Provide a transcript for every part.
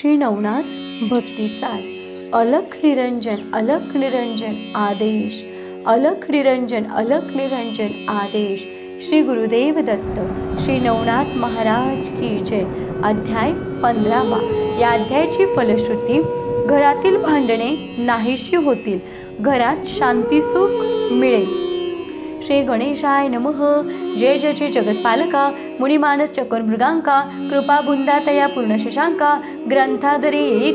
श्री नवनाथ भक्तिसार. अलख निरंजन अलख निरंजन आदेश. अलख निरंजन अलख निरंजन आदेश. श्री गुरुदेव दत्त. श्री नवनाथ महाराज की जय. अध्याय पंधरावा. या अध्यायाची फलश्रुती घरातील भांडणे नाहीशी होतील. घरात शांतीसुख मिळेल. श्री गणेशाय नमः. जय जय जय जगत्पालका मुनिमानस चक्रमृगांका कृपा बुंदातया पूर्ण शशांका ग्रंथादरी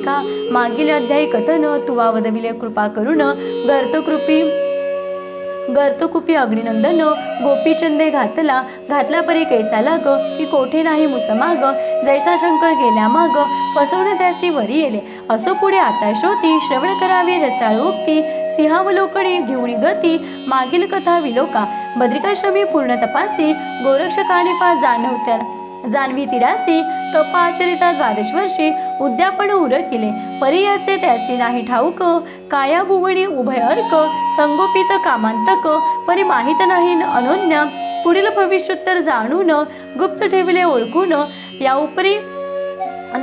मागील अध्याय कथन तुवा वदविले कृपा करुण गर्तकृपी गर्तकुपी अग्निनंदन गोपीचंदे घातला घातला परी कैसा लाग की कोठे नाही मुसमाग जैसा शंकर गेल्या माग फसवण त्यासी वरी येले असो पुढे आता श्रोती श्रवण करावे रसाळ उक्ती सिंहावलोकणे घेऊन गती मागील कथा विलोका बद्रिकाश्रमी पूर्ण तपासी गोरक्षकानिफा जाणवत्या जानवी तिरासी तपाचरिता द्वादश वर्षी उद्यापन उर केले परियाचे त्यासी नाही ठाऊक कायाभुवणी उभय अर्क संगोपित कामांतक परी माहीत नाही न अनोन्य. पुढील भविष्योत्तर जाणून गुप्त ठेवले ओळखून या उपरी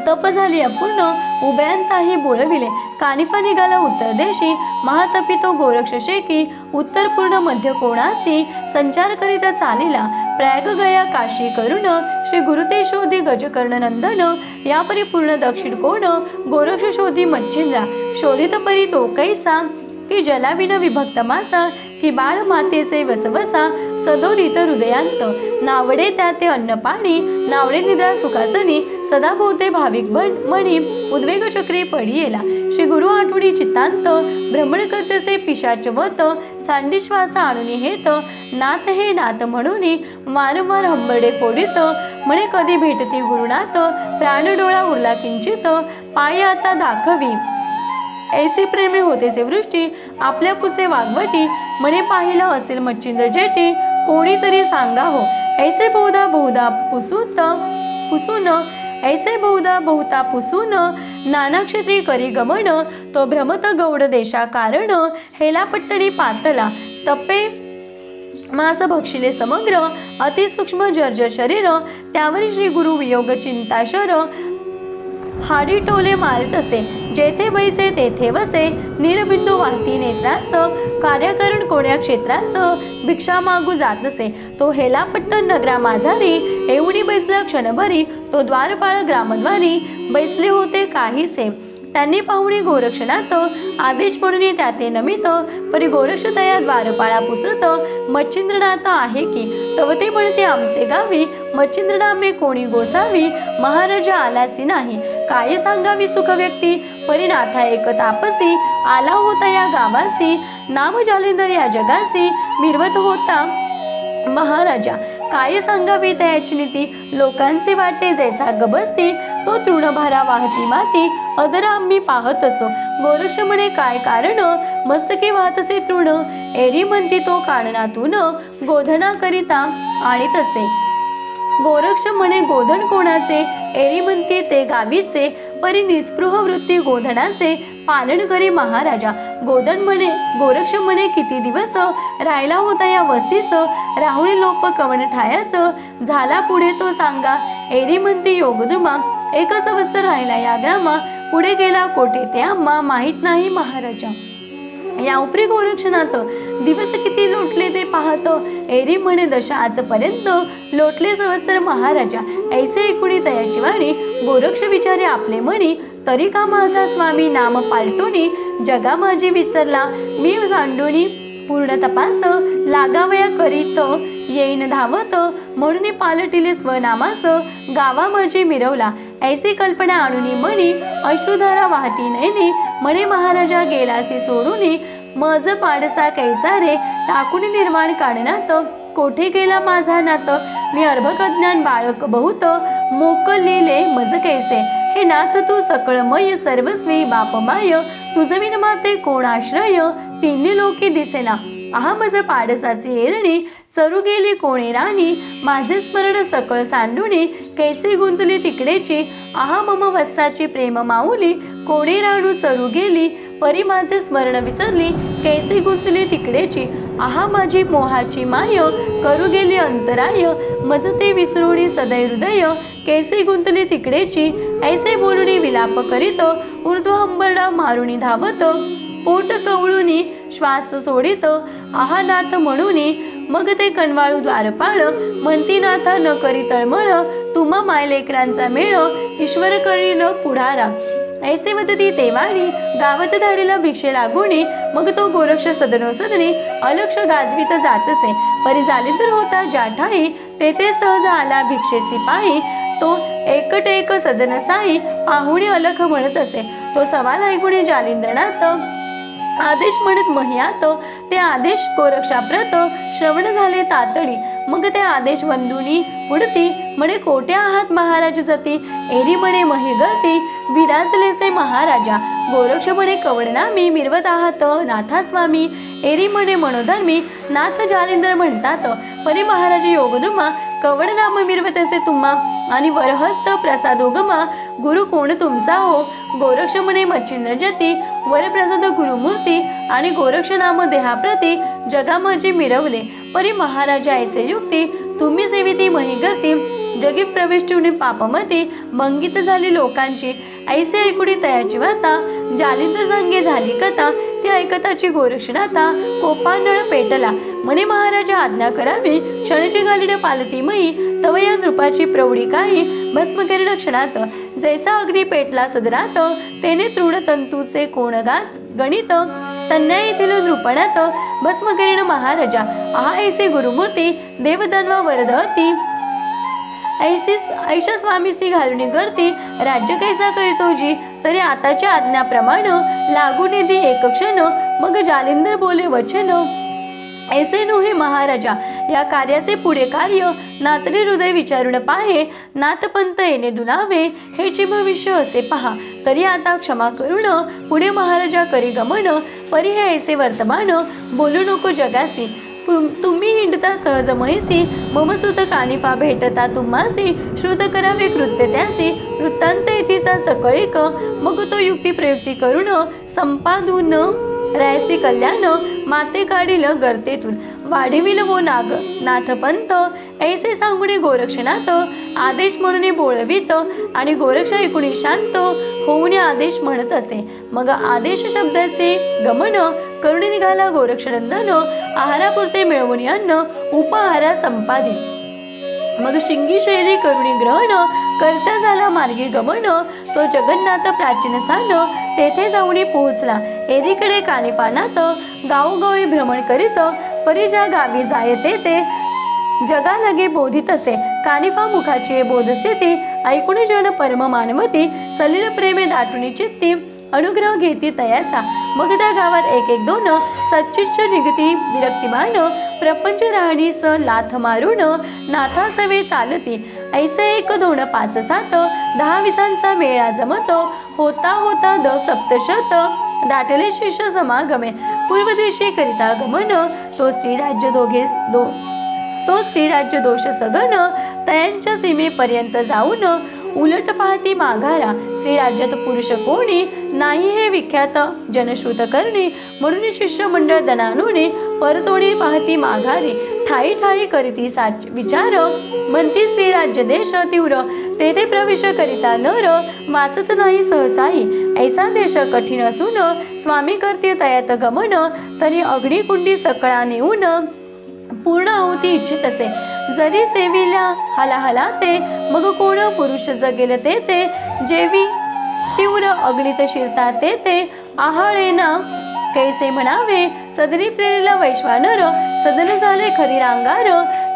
तप झाली अपूर्ण उभ्यांताही बोळविले कानिपा निघाला उत्तर देशी. महातपी तो गोरक्ष शेकी उत्तर पूर्ण मध्य कोणासी संचार करीत चालिला प्रयाग गया काशी करुण श्री गुरुते शोधी गजकर्ण नंदन या परिपूर्ण दक्षिण कोण गोरक्ष शोधी मच्छिंद्रा शोधित परी तो कैसा की जलाविन विभक्त मासा की बाळ मातेचे वसवसा सदोदित हृदयांत नावडे त्या ते अन्नपाणी नावडे निद्रा सुखासनी सदा भोवते भाविक बन मणी उद्वेग चक्री पडी येला श्री गुरु आठवडी चित्तांत भ्रमण करतसे पिशाच वत सांडी श्वास आणून हेत. नाथ हे नाथ म्हणून वारंवार हंबरडे फोडित. म्हणे कधी भेटती गुरुनाथ प्राण डोळा उरला किंचित. पाय आता दाखवी. ऐसे प्रेमी होतेचे वृष्टी आपल्या पुसे वागवटी. म्हणे पाहिलं असेल मच्छिंद्र जेटी कोणीतरी सांगा हो ऐसे बहुधा बहुधा पुसूत पुसून ऐसे बहुधा बहुता पुसून नाना क्षेत्री करी गमन तो भ्रमत गौड देशा कारण हेला पट्टडी पातला तप्पे मास भक्षिले समग्र अतिसूक्ष्म जर्जर शरीर त्यावरी श्री गुरु वियोग चिंताशर हाडी टोले मारित असे. जेथे बैसे तेथे वसे निरबिंदू वाहती नेत्रास कार्यकरण कोण्या क्षेत्रास भिक्षा मागू जात नसे तो हेलापट्टण नगरा माझारी एवढी बैसला क्षणभरी. तो द्वारपाळ ग्रामद्वारी. बैसले होते काहीसे. त्यांनी पाहुणे गोरक्षणात आदेश म्हणून त्याते नमित. परी गोरक्ष तया द्वारपाळा पुसत. मच्छिंद्रनाथ आहे की? तव ते म्हणते आमचे गावी. मच्छिंद्रनामे कोणी गोसावी? महाराजा आलाची नाही. काय सांगावी सुख व्यक्ती. परिनाथा एक तापसी. आला होता या गावासी. नाम जालिंदर या जगासी. मिरवत होता महाराजा. काय सांगावी त्याची नीती. लोकांचे वाटे जैसा गबसती तो तृणभारा वाहती माती. अदर आम्ही पाहत असो. गोरक्ष म्हणे काय कारण? मस्तके वाहतसे तृण. एरी म्हणती तो कारणातून गोधना करिता आणीत असे गोरक्ष म्हणे गोधन कोणाचे? एरी ते गावीचे परी निस्पृह वृत्ती गोधनाचे पालन करी महाराजा. गोधन म्हणे गोरक्ष म्हणे किती दिवस राहिला होता या वस्तीस? राहुळी लोप कवन ठायास? झाला पुढे तो सांगा. एरी म्हणती योगदुमा एकच अवस्थ राहिला या ग्रामा. पुढे गेला कोठे? ते आम्हा माहीत नाही महाराजा. या उपरी गोरक्षणात दिवस किती लोटले ते पाहत एरी म्हणे दशा आजपर्यंत लोटले सवस्तर महाराजा. ऐसे एकूणी तयाची वाणी गोरक्ष विचारे आपले म्हणी तरी का माझा स्वामी नाम पालटोनी जगा माझी विचारला मी सांडोनी पूर्ण तपास लागावया करीत येईन धावत म्हणून पालटिले स्वनामास गावा माझे मिरवला. ऐसी कल्पना आणून म्हणी अश्रुधारा वाहती नैनी म्हणे महाराजा गेलासी सोडून मज पाडसा कैसा रे टाकून निर्माण काढण्यात कोठे गेला माझा नात? मी अर्भकज्ञान बाळक बहुत मोकलेले मज कैसे? हे नाथ तू सकळमय सर्वस्वी बापमाय तुझविन माते कोण आश्रय? तिन्ही लोकी दिसेना. आहा मज पाडसाची एरणी चरू गेली कोणी राणी? माझे स्मरण सकळ सांडुणी कैसे गुंतली तिकडेची? आहा मम वस्साची प्रेम माऊली कोणी राणू चरू गेली? परी माझे स्मरण विसरली कैसे गुंतली तिकडेची? आहा माझी मोहाची माय करू गेली अंतराय मज ते विसरुणी सदै हृदय कैसे गुंतली तिकडेची? ऐसे बोलुनी विलाप करीत ऊर्ध्व अंबरडा मारुणी धावत पोट कवळुनी श्वास सोडित आहा नाथ मग ते कणवाळू द्वारपाळ म्हणती नाथा न करी तळमळ तुम्हा मायलेकरांचा मेळ ईश्वर करील पुढारा. ऐसे वदती तेवाणी गावात धाडीला भिक्षे लागूने मग तो गोरक्ष सदनो सदने अलक्ष गाजवीत जातसे. परी जालिंदर होता ज्या ठाई तेथे सहज आला भिक्षेसी पायी तो एकटेक सदन साई पाहुणे अलख म्हणत असे. तो सवाल ऐकून जालिंदरनाथ आदेश म्हणत महियात ते आदेश कोरक्षाप्रत श्रवण झाले तातडी. मग ते आदेश वंदुनी उडती म्हणे कोटे आहात महाराज जती एरी म्हणे मही गळती विराजलेसे महाराजा. गोरक्ष म्हणे कवडनामी मिरवत आहात? नाथा स्वामी एरी म्हणे मनोधर्मी. नाथ जालिंद्र म्हणतात परी महाराज योगदुमा कवडनाम मिरवत असे तुम्हा आणि वरहस्त प्रसादोगमा गुरु कोण तुमचा हो? गोरक्ष म्हणे मच्छिंद्र जती वरप्रसाद गुरुमूर्ती आणि गोरक्ष नाम देहाप्रती जगा मिरवले. परी महाराजा ऐसे युक्ती तुम्ही सेविती महिगती जगी प्रवेश ठेवणे पापमती मंगित झाली लोकांची. ऐसे ऐकुडी तयाची वाता जालिंद संगे झाली कथा ती ऐकताची गोरक्षणाता कोपांडळ पेटला. म्हणे महाराजा आज्ञा करावी क्षणची गालिड पालती मयी तव या नृपाची प्रौढी काही भस्म करीड क्षणात जैसा अग्नी पेटला सदरात तेने तृण तंतूचे कोणगात गणित तन्या येथील नृपणात भस्म महाराजा आहा ऐसे गुरुमूर्ती देवदानवा वरदती ऐसीच ऐशा स्वामीसी घालून करती राज्य कैसा करीतो जी? तरी आताच्या आज्ञाप्रमाणे लागू निधी एक क्षण मग जालिंदर बोले वचन. ऐसे नोहे महाराजा या कार्याचे पुढे कार्य नातरी हृदय विचारून पाहे नातपंत येणे दुनावे हेचे भविष्य असे पहा. तरी आता क्षमा करून पुढे महाराजा करी गमन परी हे ऐसे वर्तमान बोलू नको जगासी तुम्ही हिंडता सहज महिसी ममसुत कानिफा भेटता तुम्हासी श्रुत करावे कृत्य त्यासी. वृत्तांत येथीचा सकळीक मग तो युक्ती प्रयुक्ती करून संपादून रायसी कल्याण माते काढील गर्तेतून. वाढविल वो हो नाग. नाथपंत ऐसे सांगुणी गोरक्षनाथ आदेश म्हणून बोळवित आणि गोरक्ष ऐकुणी शांत होऊन आदेश म्हणत असे. मग आदेश शब्दाचे गमन करुणी निघाला गोरक्षनंदन आहारापुरते मिळवून अन्न उपहारा संपादित मग शिंगी शैली करुणी ग्रहण करता झाला मार्गी गमन तो जगन्नाथ प्राचीन स्थान तेथे जाऊन पोहोचला. एरीकडे कानिपानात गावोगावी भ्रमण करीत परी ज्या गावी जायते ते जगा लगे बोधित असे. कानिफा मुखाची बोध ऐकून जन परम मानवती सलील प्रेमे दाटुनी चित्ती अनुग्रह घेती तयाचा. मग त्या गावात एक एक दोन सच्चिच्छ निगती विरक्तिमान प्रपंच राहणी स लाथ मारून नाथा सवे चालती. ऐसे एक दोन पाच सात दहा विसांचा मेळा जमत. होता होता द सप्तशत दाटले शिष्य समागमे. पूर्व दिशे करिता गमन तो स्त्री राज्य दोघे दो तो स्त्री राज्य दोष सगन तयांच्या सीमेपर्यंत जाऊन उलट पाहती माघारा. स्त्रीराज्यात पुरुष कोणी? नाही हे विख्यात जनश्रुत करणे. म्हणून शिष्यमंडळ दनानुने परतोडी पाहती माघारी. ठाई ठाई करीती साच विचार. म्हणती स्त्री राज्य देश तीव्र. तेथे प्रवेश करिता नर वाचत नाही सहसाई ऐसा देश कठीण असून स्वामी करते तयात गमन तरी अग्निकुंडी सकळा नेऊन पूर्ण होती इच्छित असे. जरी सेविल्या हाला हाला ते मग कोण पुरुष जगेल ते ते जेवी तीव्र अग्नित शिरता ते ते आहाळेना कैसे म्हणावे? सदरी प्रेरिला वैश्वानर सदन झाले खरी रांगार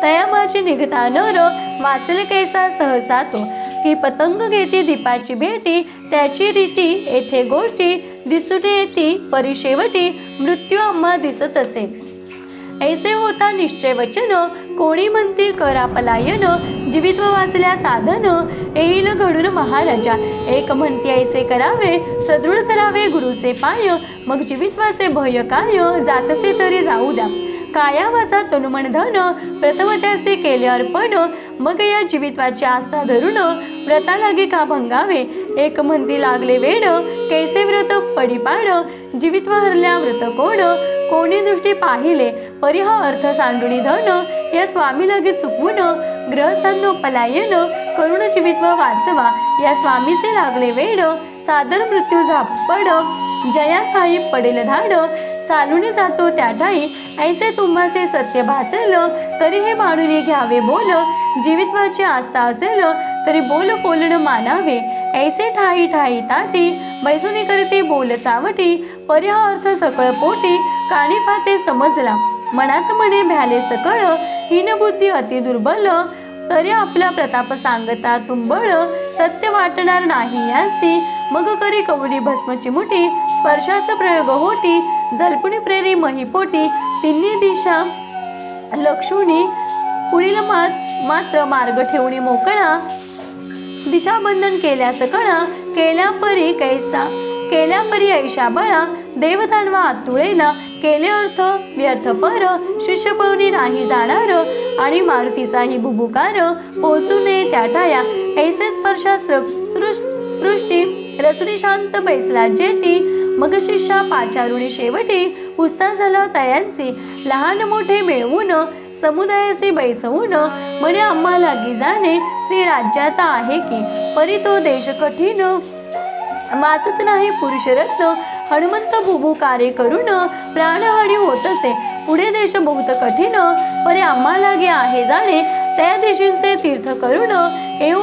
तया माझी निघता नर वाचले कैसा सहसा तो? की पतंग घेती दीपाची भेटी त्याची रीती येथे गोष्टी दिसून येती परिशेवटी मृत्यू आम्हा दिसत असे. ऐसे होता निश्चय वचन कोणी म्हणती करा पलायन जीवित वाचल्या साधन येईल घडून महाराजा. एक म्हणती ऐसे करावे सदृढ करावे गुरुचे पाय मग जीवित्वाचे भय काय जातसे तरी जाऊ द्या. काया वाचा तनुमन धन प्रथम त्याचे केले अर्पण मग या जीवित्वाची आस्था धरून व्रता लागे का भंगावे? एक म्हणती लागले वेड कैसे व्रत पडी पाड जीवित्व हरल्या व्रत कोण? कोणी दृष्टी पाहिले? परी हा अर्थ सांडुणी धन या स्वामी लगे चुकवून ग्रहस्थांनो पलायन करुण जीवित्व वाचवा. या स्वामीचे लागले वेड सादर मृत्यू झापड जया ठाई पडेल धाड. चालून जातो त्या ठाई ऐसे तुम्हाचे सत्य भासेल तरी हे मानून घ्यावे बोल. जीवित्वाची आस्था असेल तरी बोल बोलणं मानावे. ऐसे ठाई ठाई ताटी मैसुनी करते बोल चावटी. परी हा अर्थ सकळ पोटी काणी पाते समजला. मनात म्हणे भ्याले सकळ हीनबुद्धी अति दुर्बल. तरी आपला प्रताप सांगता तुंबळ. सत्य वाटणार नाही यासी. मग करी कवडी भस्मची मुठी स्पर्शाचा प्रयोग होती जलपुणी प्रेरी महिपोटी तिन्ही दिशा लक्षुणी पुढील मात मात्र मार्ग ठेवणी मोकळा. दिशाबंधन केल्यास कणा केल्या परी कैसा केल्या परी ऐशा बळा देवदानवा आतुळेला केले अर्थ व्यर्थ पर शिष्यपवनी नाही जाणार आणि मारुतीचाही भुभुकार पोचू नये त्या टाया ऐसे स्पर्शास्त्र पृष्टी रचनी शांत बैसला जेटी मग शिष्या पाचारुणी शेवटी पुस्ता झाला तयांसी लहान मोठे मिळवून समुदायाचे बैसवून म्हणे आम्हा लागी जाणे श्री राज्यात आहे की? परी तो देश कठीण वाचत नाही पुरुषरत्न. हनुमंत भुभू कार्य करून प्राणहानी होत असे पुढे देश बहुत कठीण. परे आम्हाला गे आहे जाणे. त्या देशींचे तीर्थ करून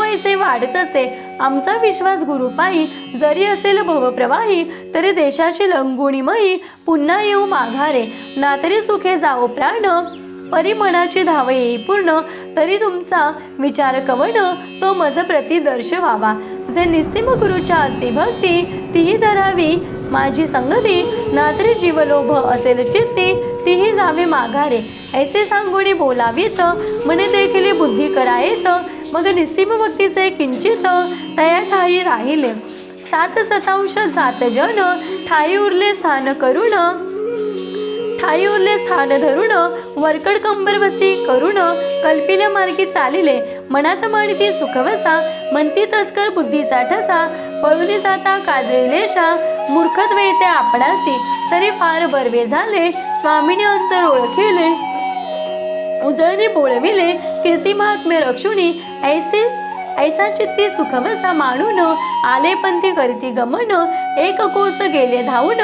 ऐसे वाढत असे आमचा विश्वास गुरुपायी जरी असेल भवप्रवाही तरी देशाची लंगुणीमयी पुन्हा येऊ माघारे. ना तरी सुखे जाओ प्राण परिमणाची धाव येई पूर्ण तरी तुमचा विचार कवण तो मज प्रति दर्शवावा जे निस्सिम गुरुच्या असती भक्ती तीही धरावी. माझी संगती नात्री जीवलोभ असेल चित्ती तीही जावे माघारे. ऐसे सांगुणी बोलावीत म्हणे देखील बुद्धी करायत मग निस्सीम भक्तीचे किंचित तया ठाई राहिले. सात सतांश सात जन ठाई उरले स्थान करुण. ठाई उरले स्थान धरुण वरकड कंबर बसती करुण कल्पिल्या मार्गी चालिले. मनात माणती सुखवसा म्हणती तस्कर बुद्धीचा ठसा. पळून जाता काजळीलेशा मूर्खत्व येते आपणासी. तरी फार बरवे झाले स्वामीने अंतर ओळखिले. उजळणी बोळविले कीर्ती महात्मे रक्षुणी ऐसे ऐसा चित्ती सुखवसा मानून आले पंथी करती गमन एक कोस गेले धावून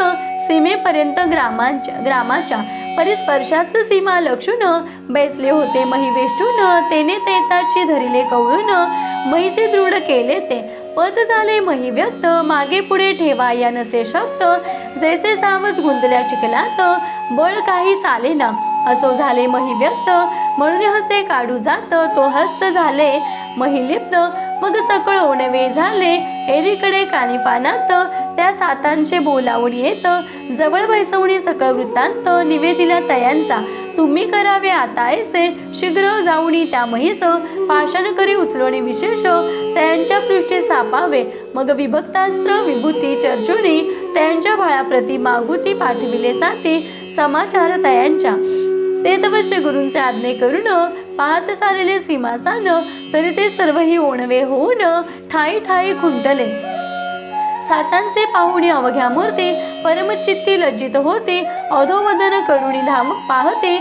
सीमेपर्यंत ग्रामांच्या ग्रामाच्या परिस्पर्शाच सीमा लक्षून बैसले होते महिवेष्टून तेने तेताची धरिले कवळून महिचे दृढ केले ते पद झाले मही व्यक्त मागे पुढे ठेवा या नसे शक्त जैसे सावज गुंतल्या चिखलात बळ काही चाले ना असो झाले मही व्यक्त म्हणून हसे काढू जात तो हस्त झाले. महिलिप्त मग सकळ ओणवे झाले. एरीकडे कानिपानात त्या सातांचे बोलावून येत. जवळ बैसवणी सकळ वृत्तांत निवेदिला तयांचा तुम्ही करावे आता ऐसे. शीघ्र जाऊनी त्या म्हैस पाषाण करी उचलणे विशेष. त्यांच्या पृष्ठे सापावे. मग विभक्तास्त्र विभूती चर्चुनी त्यांच्या भाळाप्रती मागुती पाठविले जाते समाचार तयांच्या. ते तपश्य गुरूंचे आज्ञे करून पाहत चाललेले सीमासान तरी ते सर्वही ओणवे होऊन ठाई ठाई खुंटले. सातांचे पाहुणे अवघ्या मूर्ती परमचित्ती लज्जित होते. अधोवदन करुणी धाम पाहते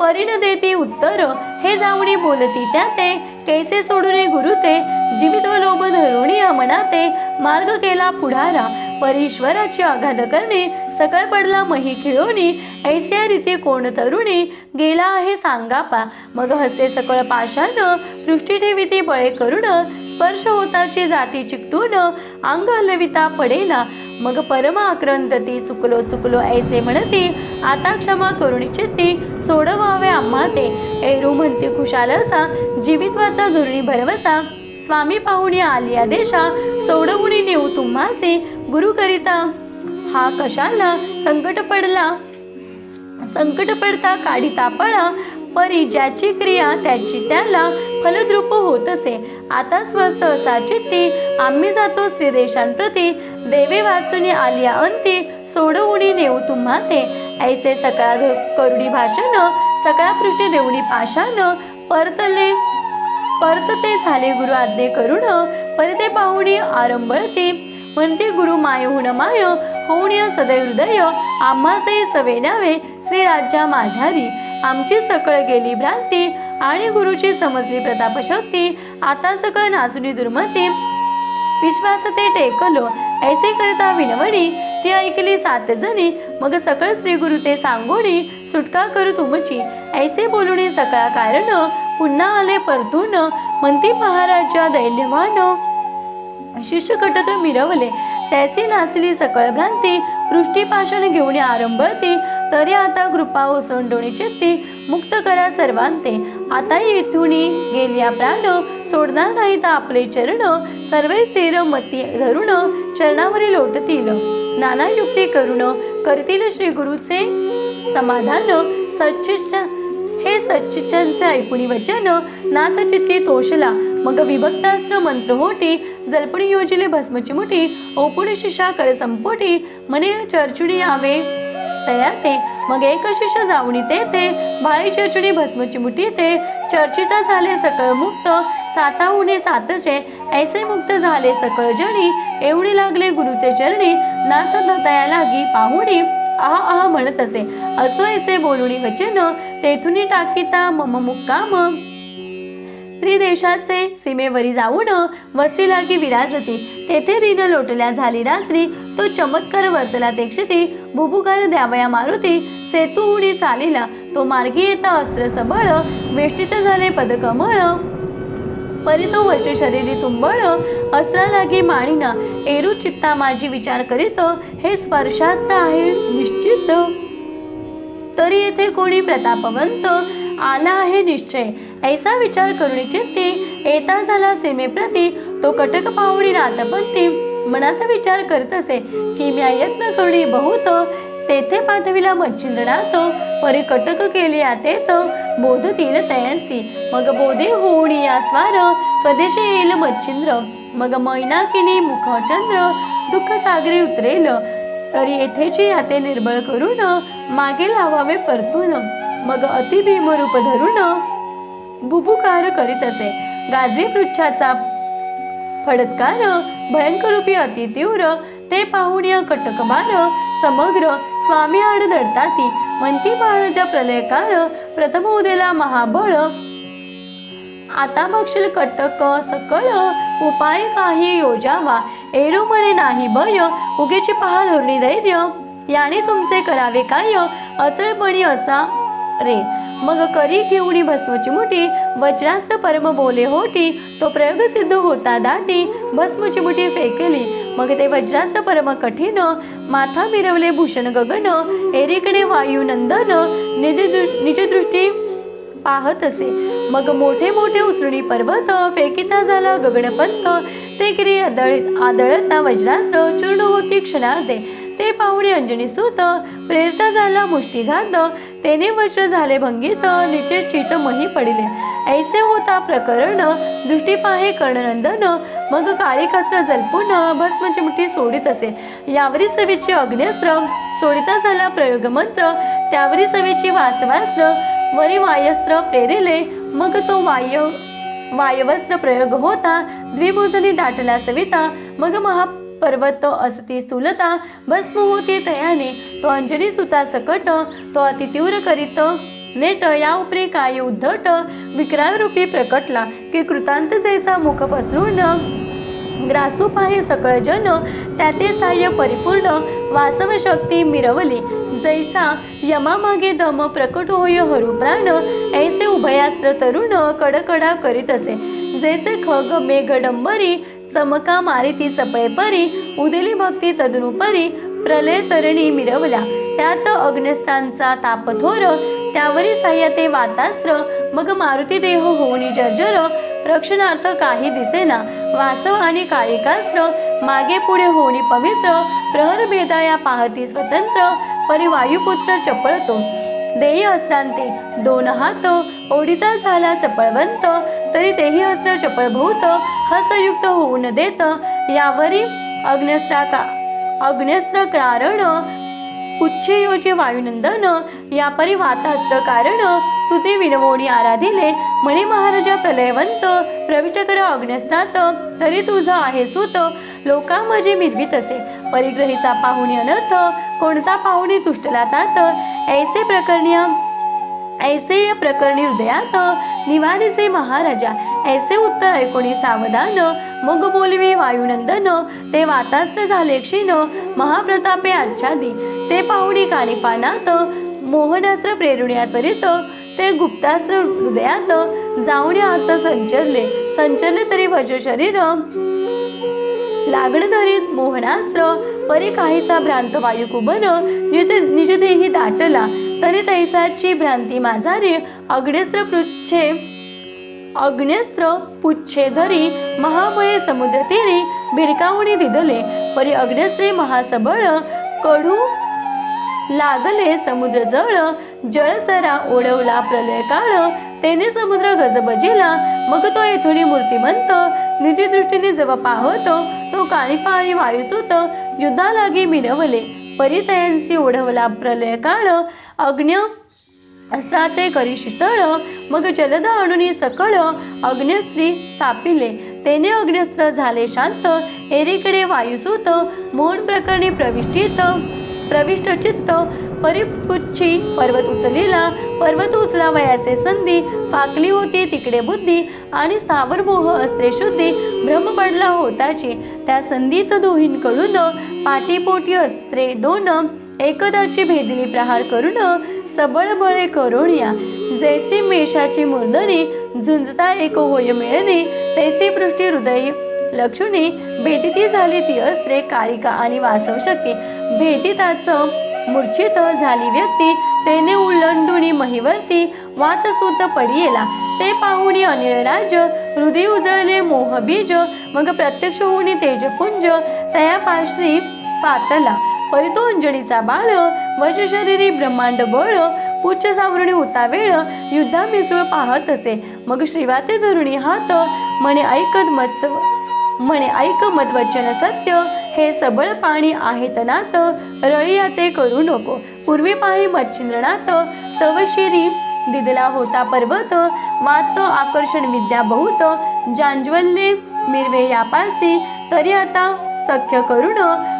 परिण देते उत्तर हे जावणी बोलती त्या ते कैसे सोडूने गुरुते? जीवित व लोभ धरुणी अमनाते मार्ग केला पुढारा परीश्वराची आघात करणे सकळ पडला मही खिळोनी ऐस्या रीती कोण तरुणी गेला आहे सांगापा. मग हस्ते सकळ पाषाण पृष्ठी ठेविती बळे करुण स्पर्श होताची जाती चिकटून अंग हलविता पडेला. मग परम आक्रंतती चुकलो चुकलो ऐसे म्हणती आता क्षमा करून चित्ती सोडवावे आम्हा ते. ऐरू म्हणते खुशाल असा जीवित्वाचा धुरणी भरवसा. स्वामी पाहुणी आलिया देशा सोडवुणी नेऊ तुम्हासे गुरु करिता. हा कशाला संकट पडला? संकट पडता काढिता पळा परी ज्याची क्रिया त्याची त्याला फलद्रूप होत असे. आता स्वस्त असा चित्ती आम्ही जातो स्त्रीदेशांप्रती देवे वाचून आलिया अंती सोडवणी नेऊ तुम्हा ते. ऐसे सकाळ करुडी भाषण सकाळ पृष्ठी देवणी पाषाण परतले परतते झाले गुरु आज्ञे करुण परते पाहुणी आरंभळते म्हणते गुरु माय हुण माय होऊन सदैव हृदय सवेनावे सवे न्यावे माझारी आमची सकळ गेली भ्रांती आणि गुरुची समजली प्रतापशक्ती. आता सकळ नाचुनी दुर्मती. विश्वास ते टेकलो ऐसे करता विनवणी. ती ऐकली सात जणी मग सकळ श्री गुरु ते सांगोणी सुटका करू तुमची. ऐसे बोलुणी सकाळ कारण पुन्हा आले परतून. म्हणती महाराजा दैल्यवान. शिष्य कटक मिरवले त्याची नाचली सकळ भ्रांती पृष्टीपाषण घेऊन आरंभते तरी आता कृपा ओसंडोणी चित्ती मुक्त करा सर्वांते. आता येथून गेल्या प्राण सोडणार नाहीत आपले चरण सर्व स्थिर मती धरुण चरणावरी लोटतील. नाना युक्ती करुण करतील श्री गुरुचे समाधान. सच्चिष्ट हे सच्चिचांचे ऐकुणी वचन नाथ चित्ती तोषला मग विभक्तास्त्र मंत्र होती जलपणी योजिले भस्मची मुठी ओपुण शिषा कर संपोटी म्हणे चर्चुडी यावे तया ते मग एक शिष्य जाऊनी ते ते भाई चर्चुडी भस्मची मुठी ते चर्चिता झाले सकळ मुक्त साता उणे सातशे ऐसे मुक्त झाले सकळ जणी एवढे लागले गुरुचे चरणी नाथ दया लागी पाहुणी. आहा आहा म्हणत असे असो ऐसे बोलुणी वचन तेथुनी टाकीता मम मुक्काम. स्त्री देशाचे सीमेवरी जाऊन वस्ती लागी विराजती. तेथे दिन लोटल्या झाली रात्री तो चमत्कार वर्तला ते भुभुकार द्यावया मारुती सेतू उडी चालिला. तो मार्गी येता अस्त्र सबळ वेष्टित झाले पदकमळ परी तो वर्ष शरीरी तुंबळ अस्त्रा लागी माणिना. एरू चित्ता माझी विचार करीत हे स्पर्शास्त्र आहे निश्चित. तरी येथे कोणी प्रतापवंत आला आहे निश्चय. ऐसा विचार करुणी चित्ती येता झाला सीमेप्रती तो कटक पाहुणी रातपंती मनात विचार करत असे की मी यत्न करुणी बहुत. तेथे पाठविला मच्छिंद्रनाथ. परी कटक केले आतेत. बोध तीन तयांसी. मग बोधे होऊन या स्वार. स्वदेशी येईल मच्छिंद्र. मग मैनाकिनी मुखचंद्र दुःख सागरी उतरेल. तरी येथेची आते निर्बळ करून मागे लावावे परतून. मग अति भीमरूप धरून भुभुकार करीत असे. गाजवी पृच्छाचा फडत्कार भयंकरूपी अति तीव्र ते पाहून या कटकबार समग्र स्वामी आड दडताती म्हणती महाराजा प्रलयकार प्रथम उदेला महाबळ. आता बक्षील कटक सकळ उपाय काही योजावा. एरू म्हणे नाही भय उगेची पहा धोरणी धैर्य. याने तुमचे करावे काय? अचळपणी असा रे. मग करी घेऊणी भस्मची मुठी वज्रास्त्र परम बोले होती तो प्रयोग सिद्ध होता दाटी. भस्मची मुठी फेकली मग ते वज्रास्त्र परम कठीण माथा मिरवले भूषण गगन एरीकडे वायू नंदन निजदृष्टी पाहत असे. मग मोठे मोठे उसळणी पर्वत फेकिता झाला गगनपंत. ते गिरी आदळीत आदळता वज्रास्त्र चूर्ण होती क्षणार्धे. ते पाहुणे अंजनी सुत प्रेरता झाला मुष्टीघात. तेने वज्र झाले भंगीत निचे चित मही पडिले. ऐसे होता प्रकरण दृष्टी पाहे कर्णनंदन मग काळी कस्त्र जलपून भस्म चिमटी सोडित असे. यावरी सवीचे अग्नेस्त्र सोडिता झाला प्रयोग मंत्र. त्यावरी सवेची वासवास्त्र वरी वायस्त्र प्रेरिले मग तो वाय वायवस्त्र प्रयोग होता. द्विबोधनी दाटला सविता मग महा पर्वत असती स्थूलता भस्म होती तयाने तो अंजनी सुता सकट तो अति तीव्र करीत. नेट या उपरी काय उद्धट विक्रांत रूपी प्रकटला की कृतांत जैसा मुख पसरून. ग्रासू पाहे सकळ जन त्याते साह्य परिपूर्ण. वासव शक्ती मिरवली जैसा यमामागे दम प्रकट होय हरू प्राण. ऐसे उभयास्त्र तरुण कडकडा करीत असे. जैसे खग मेघडंबरी चमका मारिती चपळे परी उदेली भक्ती तदनुपरी प्रलय तरुणी मिरवल्या. त्यात अग्नस्तांचा तापथोर त्यावरी साह्यते वातास्त्र मग मारुती देह होऊनी जर्जर रक्षणार्थ काही दिसेना. वासव आणि काळिकास्त्र मागे पुढे होणी पवित्र प्रहर भेदाया पाहती स्वतंत्र परिवायुपुत्र चपळतो. देही अस्त्रांते दोन हात ओढिता झाला चपळवंत तरी तेही अस्त्र चपळभूत हस्तयुक्त होऊ न देत. यावरी अग्नस्त्रा का अग्न्यस्त्र कारण उच्छयोजी वायुनंदन यापरी परिवातास्त्र कारण सुते विनवोणी आराधिले म्हणे महाराजा प्रलयवंत प्रविचकर अग्नस्नात अग्न्यस्तात तरी तुझा आहे सुत लोका माझे मिरवीत असे परिग्रहीचा पाहुणी अनर्थ कोणता पाहुणी तुष्टला तात? ऐसे प्रकरणी ऐसे या प्रकरणी हृदयात निवारीचे महाराजा ऐसे उत्तर ऐकोणी सावधान मग बोलवी वायुनंदन ते वातास्त्र झाले क्षीण महाप्रतापे आच्छादी ते पाहुणी कानिपानात मोहनास्त्र प्रेरुण्या त्वरित ते गुप्तास्त्र हृदयात जाऊन आत संचरले संचरले तरी वज शरीर. लागण धरीत मोहनास्त्र परी काहीसा भ्रांत वायू कुबन निज निजदेही दाटला तरी तैसाची भ्रांती माझारी अग्नेस्त्र पृच्छे अग्नेस्त्र पुच्छे धरी महाबळे समुद्र तीरी बिरकावणी दिदले परी अग्नेस्त्री महासबळ कडू लागले समुद्र जळ जळचरा ओढवला प्रलय काळ तेने समुद्र गजबजिला मग तो येथून मूर्तिमंत निजी दृष्टीने जव पाहतो तो काळीफा आणि वायुसूत युद्धालागी मिरवले परितयांशी ओढवला प्रलय काळ अग्न्य अस्त्राते करी शीतळ. मग जलद आणून सकळ अग्न्यस्त्री स्थापिले. तेने अग्न्यस्त्र झाले शांत. एरीकडे वायुसूत. मोहन प्रकरणी प्रविष्टित. प्रविष्ट चित्त. परिपुच्छी पर्वत उचलिला. पर्वत उचला वयाचे संधी. फाकली होती तिकडे बुद्धी. आणि सावर मोह अस्त्रे शुद्धी. भ्रम पडला होताची. त्या संधीत दोहींकडून पाठीपोटी अस्त्रे दोन. एकदाची भेदली प्रहार करून. सबळ बळे करोनिया जैसी मेषाची मुर्दणी झुंजता एक होय मिळणे तैसी पृष्टी हृदयी. लक्ष्मी भेदिती झाली ती अस्त्रे काळिका आणि वासव शके भेदिताच मूर्छित झाली व्यक्ती तेने उल्लंडुनी महिवर्ती वातसूत पडियेला. ते पाहुणी अनिळ राज हृदय उजळले मोहबीज मग प्रत्यक्ष होणे तेजपुंज तया पाशी पातला. परितो अंजनीचा बाळ वज शरीरी ब्रह्मांड बळ पुच्छ सावरणी होता वेळ युद्धा मिसळ पाहत असे. मग श्रीवाते धरुणी हात म्हणे ऐकत मत्स म्हणे ऐक मत सत्य हे सबळ पाणी आहे तनात रळिया ते करू नको. पूर्वी पाही मच्छिंद्रनाथ तवशिरी दिदला होता पर्वत मात आकर्षण विद्या बहुत जांजवल्ले मिरवे यापासी तरी आता सख्य करुण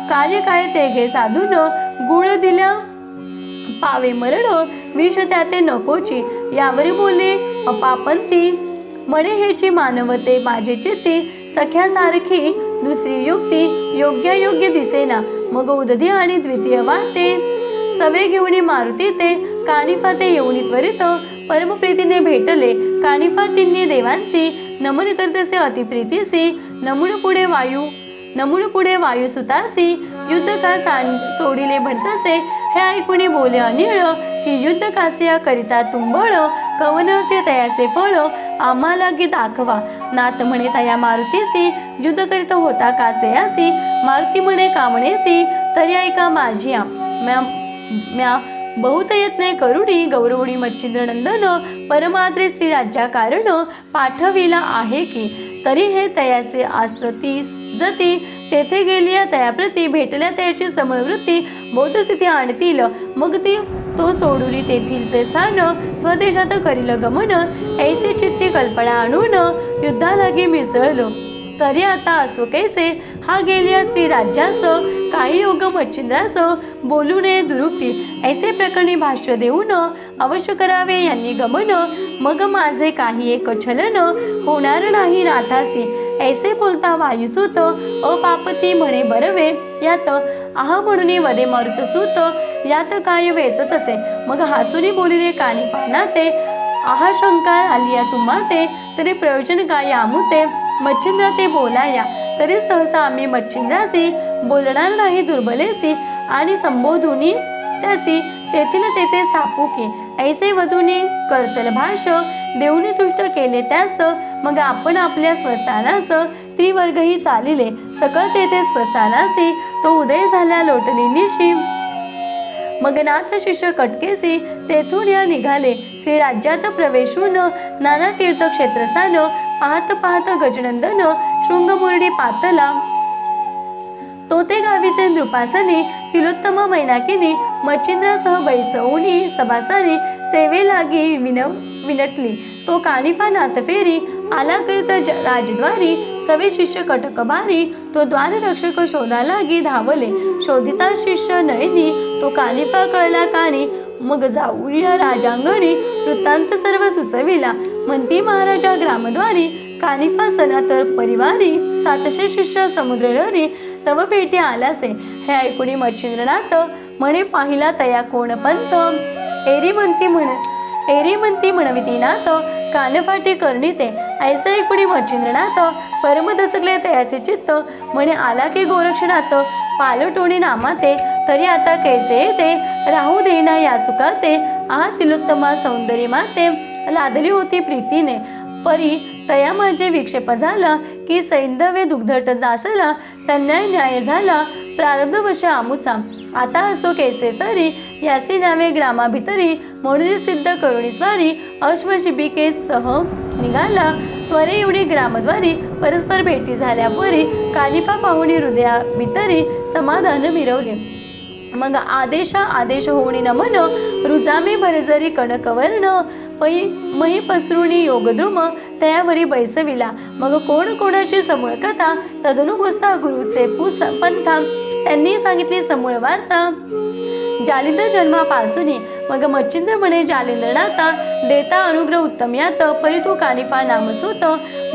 कार्य काय ते घे साधून. गुळ दिल्या पावे मरण विष त्याते नकोची. यावरी बोलले अपापंती म्हणे हेची मानवते माझे चित्ती सख्यासारखी दुसरी युक्ती योग्य योग्य दिसेना. मग उदधी आणि द्वितीय वाते सवे घेऊन मारुती ते कानिफा ते येऊन त्वरित परमप्रीतीने भेटले. कानिफा तिन्ही देवांची नमन करतसे अतिप्रीतीसी नमून पुढे वायू नमुन पुढे वायुसुतासी युद्ध का सांड सोडिले म्हणतसे हे ऐकुणी बोले अनिळ की युद्ध कासिया करिता तुंबळ कवन ते तयाचे फळ आम्हाला गी दाखवा. नात म्हणे तया मारुतीसी युद्ध करीत होता कासयासी. मारुती म्हणे कामणेसी तरी ऐका माझी म्या म्या बहुत यत्ने करुणी गौरवणी मच्छिंद्रनंदन परमात्रे श्री राज्या कारण पाठविला आहे की तरी हे तयाचे आसती जती तेथे गेली तयाप्रती भेटल्या त्याची समवृत्ती. बौद्धस्थिती आणतील. मग ती तो सोडुली तेथीलचे स्थान स्वदेशात करील गमन. ऐसे चित्ती कल्पना आणून युद्धालागी मिसळलो तरी आता असो कैसे? हा गेली श्री राज्यास. काही योग मच्छिंद्रास बोलू नये दुरुक्ती. ऐसे प्रकरणी भाष्य देऊन अवश्य करावे यांनी गमन. मग माझे काही एक छलन होणार नाही नाथासी. ऐसे बोलता वायुसूत अपापती म्हणे बरवे यात आहा म्हणून वदे मरुतसूत यात काय वेचत असे. मग हासुनी बोलिले कानी पाना ते आहा शंका आलिया तुम्हा ते तरी प्रयोजन काय आमुते? मच्छिंद्र ते बोलाया तरी सहसा आम्ही मच्छिंद्रासी बोलणार नाही दुर्बलेसी आणि संबोधुनी त्यासी तेथील तेथे स्थापू की. ऐसे वधूने करतल भाष देऊनी तुष्ट केले त्यास मग आपण आपल्या स्वस्थानास त्रिवर्गही चालिले. सकळ तेथे स्वस्थानासी तो उदय झाला लोटली निशी. मग नाथ शिष्य कटकेसी तेथून या निघाले. श्री राज्यात प्रवेशून नाना तीर्थक्षेत्रस्थान पाहत पाहत गजनंदन शृंगमुरडी पातला. तोते गावीचे नृपासने तिलोत्तम मैनाकिनी मच्छिंद्रासह बैसवूनी सेवे लागी विन विनटली. तो कानिफा नाथफेरी आला ज- राजद्वारी सवे शिष्य कटकबारी तो द्वाररक्षक शोधालागी धावले. शोधिता शिष्य नयनी तो कानिफा कळला काणी. मग जाऊया राजांगणी वृत्तांत सर्व सुचविला. म्हणती महाराजा ग्रामद्वारी कानिफा सनातर परिवारी सातशे शिष्य समुद्रलहरी तव भेटी आलासे. हे ऐकुणी मच्छिंद्रनाथ म्हणे पाहिला तया कोण पंत? एरी म्हणती म्हण एरी म्हणती म्हणविती नाथ कानफाटी करणी ऐसे ऐकुणी मच्छिंद्रनाथ? परम दचकले तयाचे चित्त. म्हणे आला की गोरक्षनाथ. पालटोणी नामाते तरी आता कैसे येते? राहू देना या सुखाते आ तिलोत्तमा सौंदर्य माते. लादली होती प्रीतीने. परी तया माझे विक्षेप झाला की सैंधवे दुग्धट दासला त्यांना न्याय झाला प्रारब्धवश आमुचा. आता असो कैसे तरी यासी नावे ग्रामाभितरी म्हणून सिद्ध करुणी स्वारी अश्वशिबिके सह निघाला. त्वरे एवढी ग्रामद्वारी परस्पर भेटी झाल्यापरी कालिफा पाहुणी हृदया भितरी समाधान मिरवले. मग आदेशा आदेश होणी नमन रुजामे भरजरी कणकवर्ण पै मही पसरुणी योगद्रुम तयावरी बैसविला. मग कोण कोणाची समूळ कथा तदनुभूता गुरुचे पुस पंथा त्यांनी सांगितली समूळ वार्ता. जालिंद्र जन्मापासून मग मच्छिंद्र म्हणे जालिंद्रनाथा देता अनुग्रह उत्तम यात परी तू कानिफा नामसूत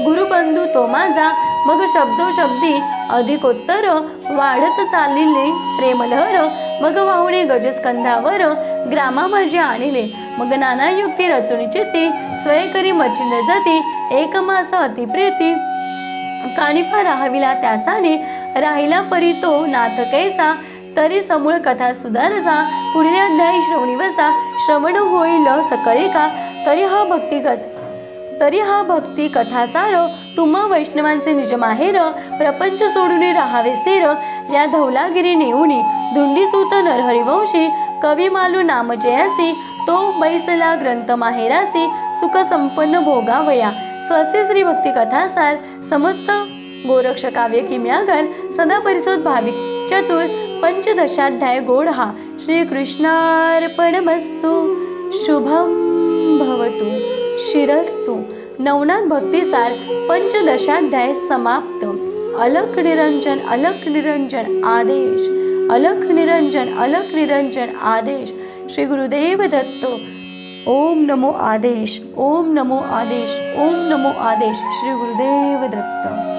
गुरुबंधू तो माझा. मग शब्दो शब्दी अधिकोत्तर वाढत चाललेले प्रेमलहर मग वाहुणे गजस्कंधावर ग्रामा माझे आणले. मग नाना युक्ती रचुनी चित्ती स्वयंकरी मच्छिंद्र जाती एक मास अतिप्रेती. कानिफा राहाविला त्यासाने राहिला परी तो नाथ कैसा तरी समूळ कथा सुधारसा पुढील अध्याय श्रवणी श्रवण होईल सकळी का? तरी हा भक्तिगत तरी हा भक्ती कथा सार तुम्हा वैष्णवांचे निज माहेर प्रपंच सोडून राहावे स्थिर. या धौलागिरी नेऊनी धुंडीसूत नरहरिवंशी कवी मालू नाम जयासी तो बैसला ग्रंथ माहेरासी सुख संपन्न भोगावया. स्वसे श्री भक्ती कथासार समस्त गोरक्ष काव्य किम्यागर सदा परिसोद भाविक चतुर. पंचदशाध्याय गोड हा. श्रीकृष्णार्पणमस्तु. शुभम भवतु. शिरस्तु. नवनाथ भक्तिसार पंचदशाध्याय समाप्त. अलख निरंजन अलख निरंजन आदेश. अलख निरंजन अलख निरंजन आदेश. श्री गुरुदेव दत्त. ओम नमो आदेश. ओम नमो आदेश. ओम नमो आदेश. श्री गुरुदेव दत्त.